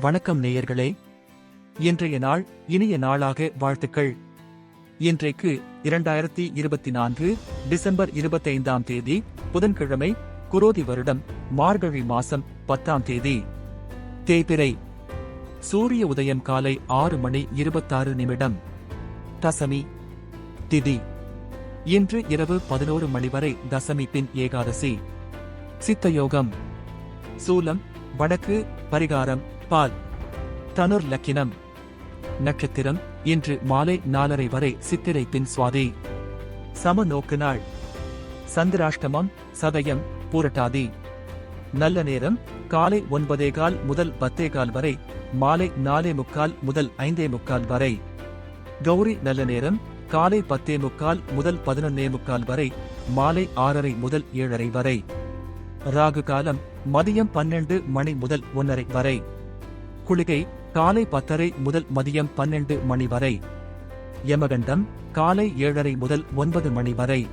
வணக்கம் நேயர்களே. இன்றைய நாள் இனிய நாளாக வாழ்த்துக்கள். இன்றைக்கு இரண்டாயிரத்தி இருபத்தி நான்கு டிசம்பர் இருபத்தைந்தாம் தேதி புதன்கிழமை குரோதி வருடம் மார்கழி மாசம் பத்தாம் தேதி. தேய்பிரை. சூரிய உதயம் காலை ஆறு மணி இருபத்தாறு நிமிடம். தசமி. திதி. இன்று இரவு பதினோரு மணி வரை தசமி பின் ஏகாதசி. சித்தயோகம். சூலம் வடக்கு பரிகாரம் பால். தனுர் லக்கினம். நட்சத்திரம் இன்று மாலை நாலரை வரை சித்திரை பின் சுவாதி. சம நோக்கு நாள். சந்திராஷ்டமம் சதயம் பூரட்டாதி. நல்ல நேரம் காலை ஒன்பதே கால் முதல் பத்தே கால் வரை மாலை நாலே முக்கால் முதல் ஐந்தே முக்கால் வரை. கௌரி நல்ல நேரம் காலை பத்தே முக்கால் முதல் பதினொன்னே முக்கால் வரை மாலை ஆறரை முதல் ஏழரை வரை. ராகு காலம் மதியம் பன்னெண்டு மணி முதல் ஒன்னரை வரை. குளிகை காலை பத்தரை முதல் மதியம் பன்னெண்டு மணி வரை. யமகண்டம் காலை ஏழரை முதல் ஒன்பது மணி வரை.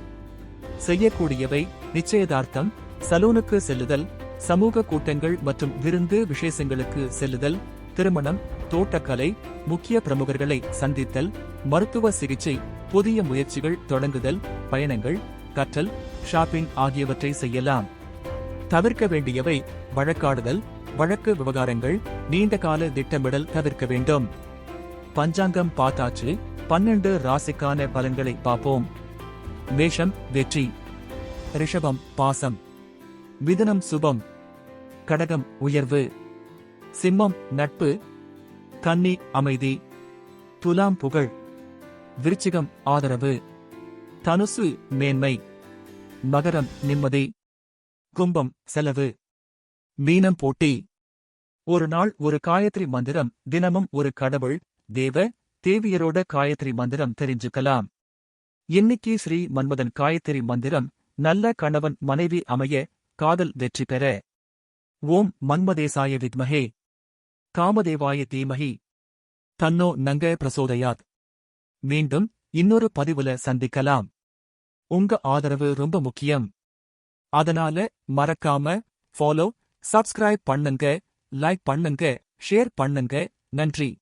செய்யக்கூடியவை நிச்சயதார்த்தம் சலூனுக்கு செல்லுதல் சமூக கூட்டங்கள் மற்றும் விருந்து விசேஷங்களுக்கு செல்லுதல் திருமணம் தோட்டக்கலை முக்கிய பிரமுகர்களை சந்தித்தல் மருத்துவ சிகிச்சை புதிய முயற்சிகள் தொடங்குதல் பயணங்கள் கற்றல் ஷாப்பிங் ஆகியவற்றை செய்யலாம். தவிர்க்க வேண்டியவை வழக்காடுதல் வழக்கு விவகாரங்கள் நீண்டகால திட்டமிடல் தவிர்க்க வேண்டும். பஞ்சாங்கம் பார்த்தாச்சு பன்னெண்டு ராசிக்கான பலன்களை பார்ப்போம். மேஷம் வெற்றி. ரிஷபம் பாசம். மிதனம் சுபம். கடகம் உயர்வு. சிம்மம் நட்பு. கன்னி அமைதி. துலாம் புகழ். விருச்சிகம் ஆதரவு. தனுசு மேன்மை. மகரம் நிம்மதி. கும்பம் செலவு. மீனம் போட்டி. ஒரு நாள் ஒரு காயத்ரி மந்திரம் தினமும் ஒரு கடவுள் தேவ தேவியரோட காயத்ரி மந்திரம் தெரிஞ்சுக்கலாம். இன்னைக்கு ஸ்ரீ மன்மதன் காயத்ரி மந்திரம் நல்ல கணவன் மனைவி அமைய காதல் வெற்றி பெற. ஓம் மன்மதேசாய வித்மஹே. காமதேவாய தீமஹி. தன்னோ நங்க பிரசோதயாத். மீண்டும் இன்னொரு பதிவுல சந்திக்கலாம். உங்க ஆதரவு ரொம்ப முக்கியம். அதனால மறக்காம ஃபாலோ சப்ஸ்கிரைப் பண்ணுங்க லைக் பண்ணுங்க ஷேர் பண்ணுங்க. நன்றி.